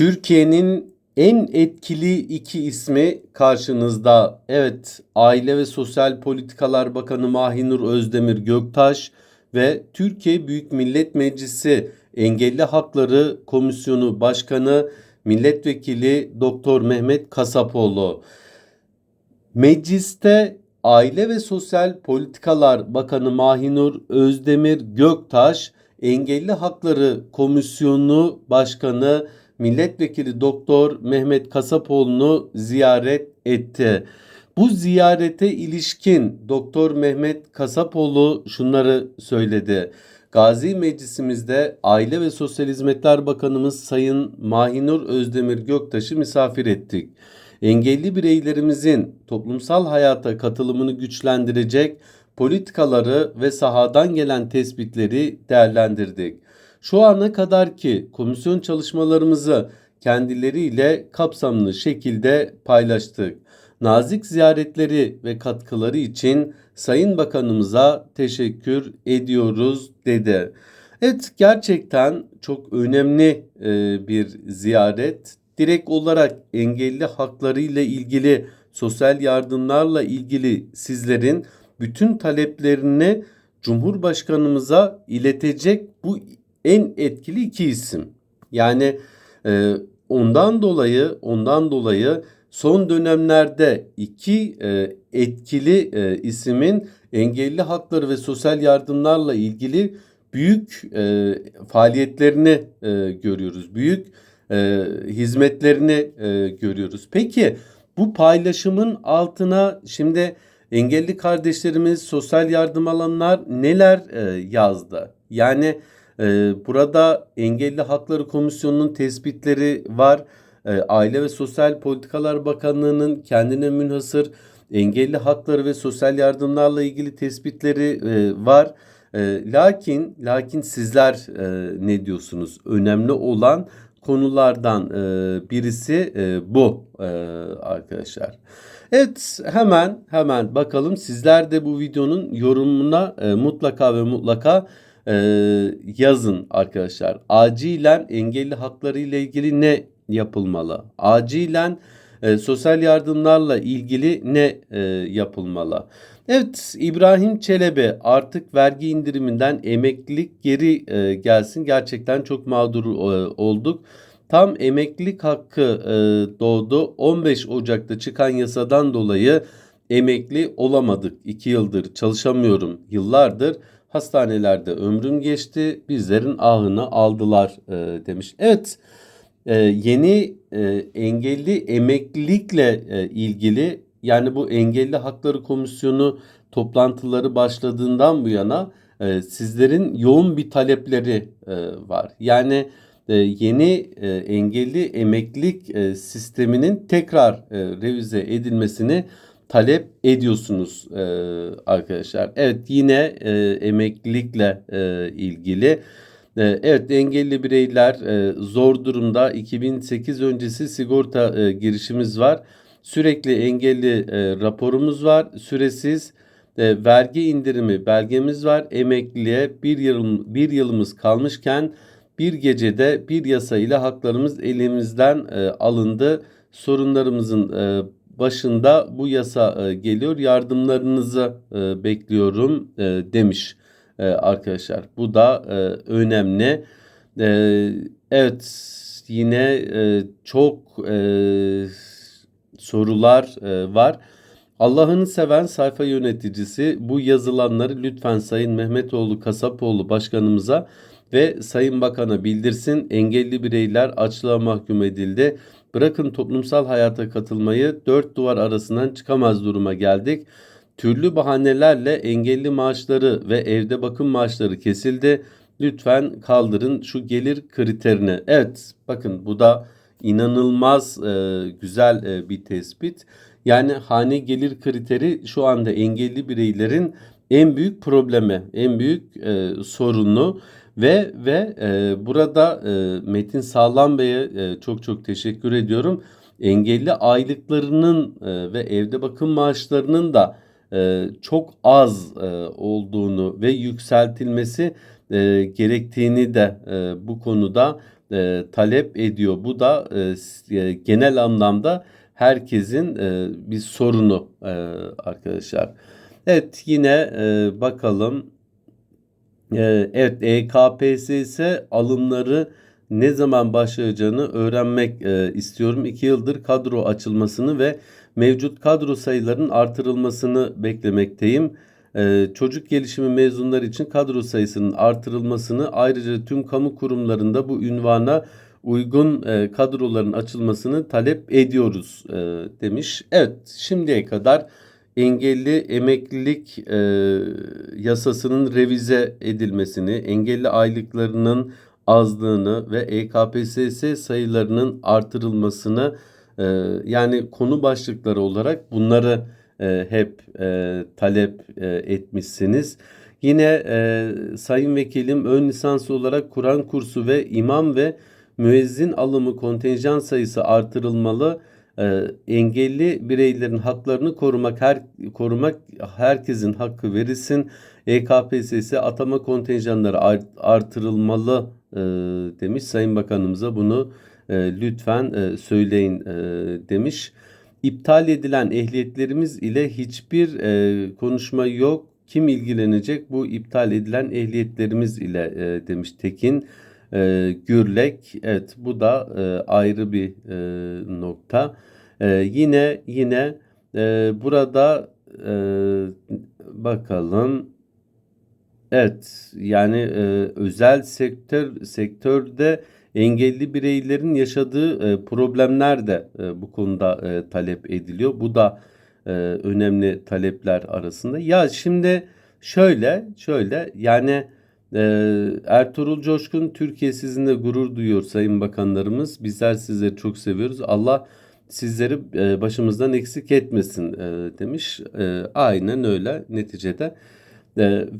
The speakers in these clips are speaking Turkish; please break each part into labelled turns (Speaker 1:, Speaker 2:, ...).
Speaker 1: Türkiye'nin en etkili iki ismi karşınızda. Evet, Aile ve Sosyal Politikalar Bakanı Mahinur Özdemir Göktaş ve Türkiye Büyük Millet Meclisi Engelli Hakları Komisyonu Başkanı Milletvekili Doktor Mehmet Kasapoğlu. Mecliste Aile ve Sosyal Politikalar Bakanı Mahinur Özdemir Göktaş, Engelli Hakları Komisyonu Başkanı Milletvekili Doktor Mehmet Kasapoğlu'nu ziyaret etti. Bu ziyarete ilişkin Doktor Mehmet Kasapoğlu şunları söyledi. Gazi Meclisimizde Aile ve Sosyal Hizmetler Bakanımız Sayın Mahinur Özdemir Göktaş'ı misafir ettik. Engelli bireylerimizin toplumsal hayata katılımını güçlendirecek politikaları ve sahadan gelen tespitleri değerlendirdik. Şu ana kadar ki komisyon çalışmalarımızı kendileriyle kapsamlı şekilde paylaştık. Nazik ziyaretleri ve katkıları için Sayın Bakanımıza teşekkür ediyoruz dedi. Evet gerçekten çok önemli e, bir ziyaret. Direkt olarak engelli hakları ile ilgili sosyal yardımlarla ilgili sizlerin bütün taleplerini Cumhurbaşkanımıza iletecek bu en etkili iki isim. Yani e, ondan dolayı ondan dolayı son dönemlerde iki e, etkili e, isimin engelli hakları ve sosyal yardımlarla ilgili büyük e, faaliyetlerini e, görüyoruz. Büyük e, hizmetlerini e, görüyoruz. Peki bu paylaşımın altına şimdi engelli kardeşlerimiz, sosyal yardım alanlar neler e, yazdı? Yani burada Engelli Hakları Komisyonu'nun tespitleri var. Ee, Aile ve Sosyal Politikalar Bakanlığı'nın kendine münhasır engelli hakları ve sosyal yardımlarla ilgili tespitleri e, var. Ee, lakin lakin sizler e, ne diyorsunuz? Önemli olan konulardan e, birisi bu arkadaşlar. Evet hemen hemen bakalım sizler de bu videonun yorumuna mutlaka ve mutlaka e, yazın arkadaşlar. Acilen engelli hakları ile ilgili ne yapılmalı? Acilen e, sosyal yardımlarla ilgili ne e, yapılmalı? Evet İbrahim Çelebi artık vergi indiriminden emeklilik geri e, gelsin. Gerçekten çok mağdur e, olduk. Tam emeklilik hakkı e, doğdu. 15 Ocak'ta çıkan yasadan dolayı emekli olamadık. 2 yıldır çalışamıyorum yıllardır. Hastanelerde ömrüm geçti, bizlerin ahını aldılar e, demiş. Evet, e, yeni e, engelli emeklilikle e, ilgili yani bu engelli hakları komisyonu toplantıları başladığından bu yana e, sizlerin yoğun bir talepleri e, var. Yani e, yeni e, engelli emeklilik e, sisteminin tekrar e, revize edilmesini talep ediyorsunuz e, arkadaşlar. Evet yine e, emeklilikle e, ilgili. E, evet engelli bireyler e, zor durumda 2008 öncesi sigorta e, girişimiz var. Sürekli engelli raporumuz var. Süresiz vergi indirimi belgemiz var. Emekliliğe bir, yıl, bir yılımız kalmışken bir gecede bir yasa ile haklarımız elimizden alındı. Sorunlarımızın başında bu yasa e, geliyor. Yardımlarınızı e, bekliyorum e, demiş arkadaşlar. Bu da önemli. Evet yine çok sorular var. Allah'ını seven sayfa yöneticisi bu yazılanları lütfen Sayın Mehmetoğlu Kasapoğlu başkanımıza ve Sayın Bakan'a bildirsin. Engelli bireyler açlığa mahkum edildi. Bırakın toplumsal hayata katılmayı dört duvar arasından çıkamaz duruma geldik. Türlü bahanelerle engelli maaşları ve evde bakım maaşları kesildi. Lütfen kaldırın şu gelir kriterini. Evet bakın bu da inanılmaz e, güzel e, bir tespit. Yani hane gelir kriteri şu anda engelli bireylerin en büyük problemi, en büyük e, sorunu. Ve ve e, burada e, Metin Sağlam Bey'e e, çok çok teşekkür ediyorum. Engelli aylıklarının e, ve evde bakım maaşlarının da e, çok az e, olduğunu ve yükseltilmesi e, gerektiğini de e, bu konuda e, talep ediyor. Bu da e, e, genel anlamda herkesin e, bir sorunu e, arkadaşlar. Evet yine e, bakalım. Ee, Evet, EKPSS alımları ne zaman başlayacağını öğrenmek e, istiyorum. İki yıldır kadro açılmasını ve mevcut kadro sayılarının artırılmasını beklemekteyim. Ee, çocuk gelişimi mezunları için kadro sayısının artırılmasını ayrıca tüm kamu kurumlarında bu ünvana uygun e, kadroların açılmasını talep ediyoruz e, demiş. Evet, şimdiye kadar engelli emeklilik e, yasasının revize edilmesini, engelli aylıklarının azlığını ve EKPSS sayılarının artırılmasını e, yani konu başlıkları olarak bunları e, hep e, talep e, etmişsiniz. Yine e, Sayın Vekilim ön lisans olarak Kur'an kursu ve imam ve müezzin alımı kontenjan sayısı artırılmalı. Ee, engelli bireylerin haklarını korumak her korumak herkesin hakkı verilsin. EKPSS atama kontenjanları art- artırılmalı e, demiş Sayın Bakanımıza bunu e, lütfen e, söyleyin demiş. İptal edilen ehliyetlerimiz ile hiçbir konuşma yok. Kim ilgilenecek bu iptal edilen ehliyetlerimiz ile demiş Tekin Gürlek. Evet bu da ayrı bir nokta. E, yine yine e, burada e, bakalım. Evet yani e, özel sektör sektörde engelli bireylerin yaşadığı e, problemler de e, bu konuda e, talep ediliyor. Bu da e, önemli talepler arasında. Ya şimdi şöyle şöyle yani e, Ertuğrul Coşkun Türkiye sizinle gurur duyuyor sayın bakanlarımız. Bizler sizleri çok seviyoruz. Allah sizleri e, başımızdan eksik etmesin e, demiş. E, aynen öyle neticede.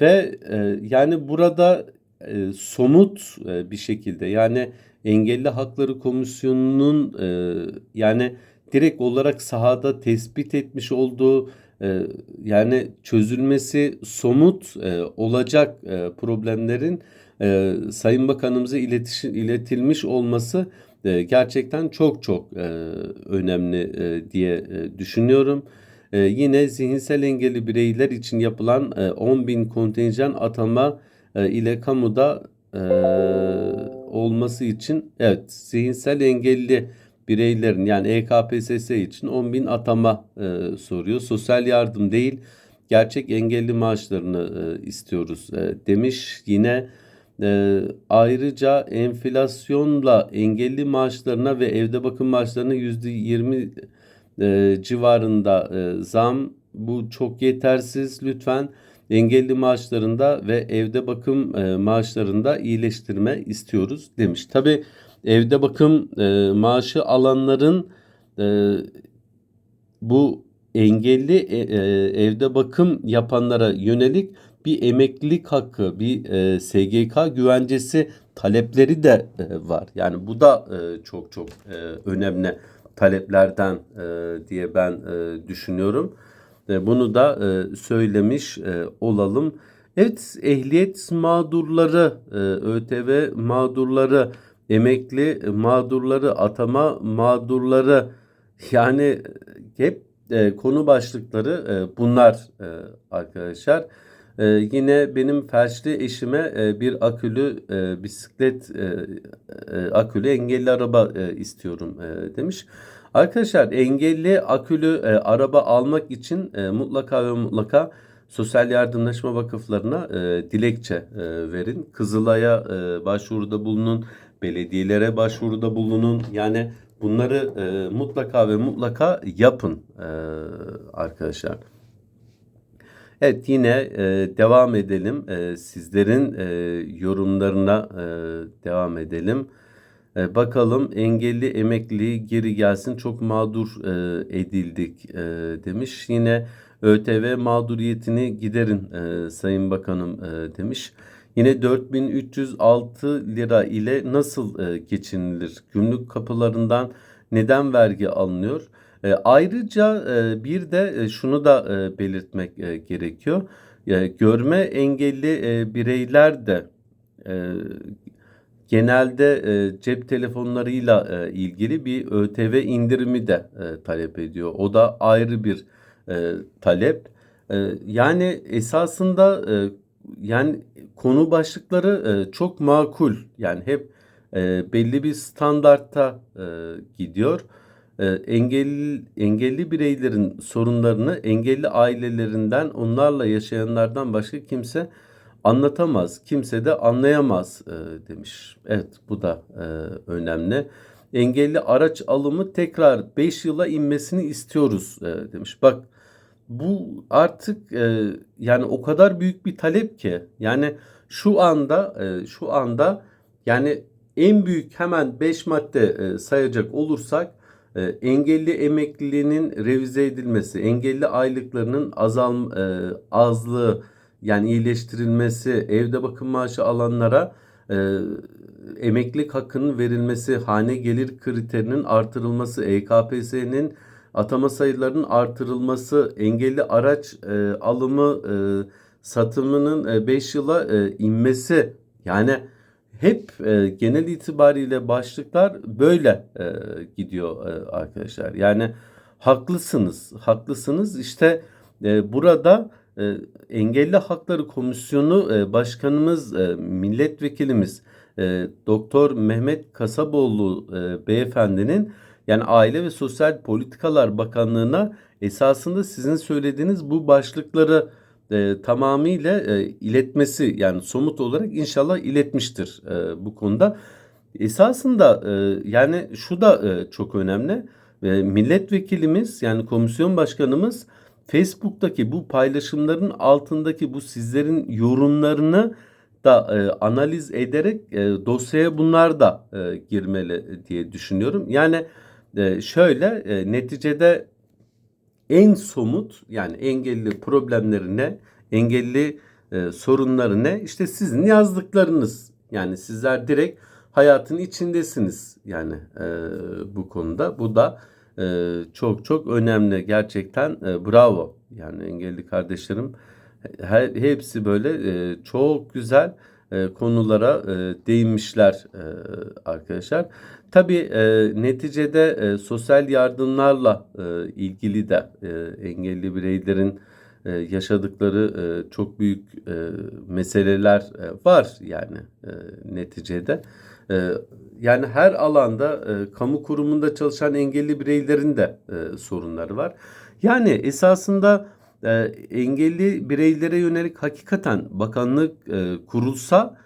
Speaker 1: Ve yani burada somut bir şekilde yani Engelli Hakları Komisyonu'nun yani direkt olarak sahada tespit etmiş olduğu yani çözülmesi somut olacak problemlerin Sayın Bakanımıza iletiş, iletilmiş olması e, gerçekten çok çok e, önemli e, diye e, düşünüyorum. E, yine zihinsel engelli bireyler için yapılan e, 10 bin kontenjan atama ile kamuda e, olması için evet zihinsel engelli bireylerin yani EKPSS için 10 bin atama soruyor. Sosyal yardım değil gerçek engelli maaşlarını istiyoruz demiş. Yine e, ayrıca enflasyonla engelli maaşlarına ve evde bakım maaşlarına yüzde yirmi e, civarında e, zam bu çok yetersiz lütfen engelli maaşlarında ve evde bakım e, maaşlarında iyileştirme istiyoruz demiş. Tabi evde bakım e, maaşı alanların e, bu engelli e, e, evde bakım yapanlara yönelik bir emeklilik hakkı, bir e, SGK güvencesi talepleri de e, var. Yani bu da e, çok çok e, önemli taleplerden e, diye ben e, düşünüyorum. E, bunu da e, söylemiş e, olalım. Evet, ehliyet mağdurları, e, ÖTV mağdurları, emekli mağdurları, atama mağdurları yani hep e, konu başlıkları e, bunlar e, arkadaşlar. E, yine benim felçli eşime e, bir akülü e, bisiklet e, e, akülü engelli araba e, istiyorum e, demiş. Arkadaşlar engelli akülü e, araba almak için e, mutlaka ve mutlaka sosyal yardımlaşma vakıflarına e, dilekçe e, verin. Kızılay'a e, başvuruda bulunun, belediyelere başvuruda bulunun. Yani bunları e, mutlaka ve mutlaka yapın e, arkadaşlar. Evet yine e, devam edelim. E, sizlerin e, yorumlarına e, devam edelim. E, bakalım engelli emekli geri gelsin çok mağdur e, edildik e, demiş. Yine ÖTV mağduriyetini giderin e, Sayın Bakanım e, demiş. Yine 4306 lira ile nasıl e, geçinilir? Gümrük kapılarından neden vergi alınıyor? E, ayrıca e, bir de e, şunu da e, belirtmek e, gerekiyor. E, görme engelli e, bireyler de e, genelde e, cep telefonlarıyla e, ilgili bir ÖTV indirimi de e, talep ediyor. O da ayrı bir e, talep. E, yani esasında e, yani konu başlıkları e, çok makul. Yani hep e, belli bir standartta e, gidiyor. E, engelli engelli bireylerin sorunlarını engelli ailelerinden, onlarla yaşayanlardan başka kimse anlatamaz, kimse de anlayamaz e, demiş. Evet, bu da e, önemli. Engelli araç alımı tekrar 5 yıla inmesini istiyoruz e, demiş. Bak bu artık yani o kadar büyük bir talep ki yani şu anda şu anda yani en büyük hemen 5 madde sayacak olursak engelli emekliliğinin revize edilmesi, engelli aylıklarının azal e, azlığı yani iyileştirilmesi, evde bakım maaşı alanlara e, emeklilik hakkının verilmesi, hane gelir kriterinin artırılması, EKPS'nin atama sayılarının artırılması, engelli araç e, alımı e, satımının 5 e, yıla e, inmesi yani hep e, genel itibariyle başlıklar böyle e, gidiyor e, arkadaşlar. Yani haklısınız, haklısınız. İşte e, burada e, Engelli Hakları Komisyonu e, Başkanımız, e, milletvekilimiz e, Doktor Mehmet Kasaboğlu e, beyefendinin yani Aile ve Sosyal Politikalar Bakanlığı'na esasında sizin söylediğiniz bu başlıkları e, tamamıyla e, iletmesi yani somut olarak inşallah iletmiştir e, bu konuda. Esasında e, yani şu da e, çok önemli. E, milletvekilimiz yani komisyon başkanımız Facebook'taki bu paylaşımların altındaki bu sizlerin yorumlarını da e, analiz ederek e, dosyaya bunlar da e, girmeli diye düşünüyorum. Yani e, şöyle e, neticede en somut yani engelli problemleri ne, engelli e, sorunları ne? İşte sizin yazdıklarınız. Yani sizler direkt hayatın içindesiniz yani e, bu konuda. Bu da e, çok çok önemli gerçekten e, bravo. Yani engelli kardeşlerim her, hepsi böyle e, çok güzel e, konulara e, değinmişler e, arkadaşlar. Tabii e, neticede e, sosyal yardımlarla e, ilgili de e, engelli bireylerin e, yaşadıkları e, çok büyük e, meseleler e, var yani e, neticede. E, yani her alanda e, kamu kurumunda çalışan engelli bireylerin de e, sorunları var. Yani esasında e, engelli bireylere yönelik hakikaten bakanlık e, kurulsa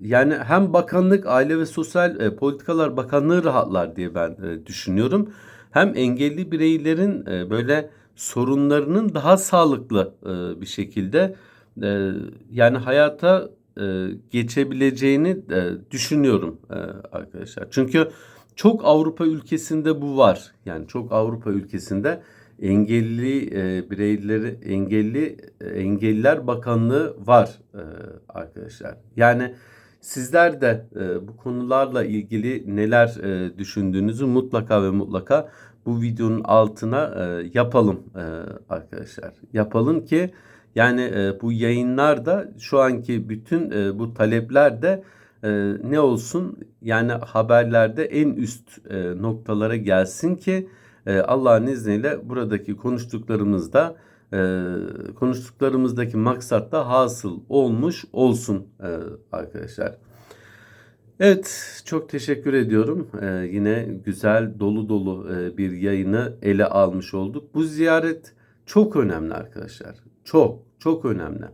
Speaker 1: yani hem bakanlık Aile ve Sosyal e, Politikalar Bakanlığı rahatlar diye ben e, düşünüyorum. Hem engelli bireylerin e, böyle sorunlarının daha sağlıklı bir şekilde yani hayata geçebileceğini düşünüyorum arkadaşlar. Çünkü çok Avrupa ülkesinde bu var. Yani çok Avrupa ülkesinde engelli e, bireyleri engelli e, engelliler bakanlığı var e, arkadaşlar. Yani sizler de e, bu konularla ilgili neler e, düşündüğünüzü mutlaka ve mutlaka bu videonun altına e, yapalım e, arkadaşlar. Yapalım ki yani e, bu yayınlarda şu anki bütün e, bu talepler de e, ne olsun yani haberlerde en üst e, noktalara gelsin ki e, Allah'ın izniyle buradaki konuştuklarımızda e, konuştuklarımızdaki maksat da hasıl olmuş olsun e, arkadaşlar. Evet, çok teşekkür ediyorum. Ee, yine güzel, dolu dolu e, bir yayını ele almış olduk. Bu ziyaret çok önemli arkadaşlar. Çok, çok önemli.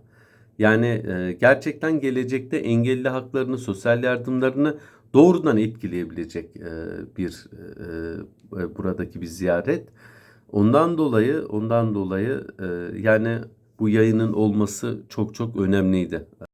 Speaker 1: Yani e, gerçekten gelecekte engelli haklarını, sosyal yardımlarını doğrudan etkileyebilecek bir e, buradaki bir ziyaret. Ondan dolayı, ondan dolayı yani bu yayının olması çok çok önemliydi.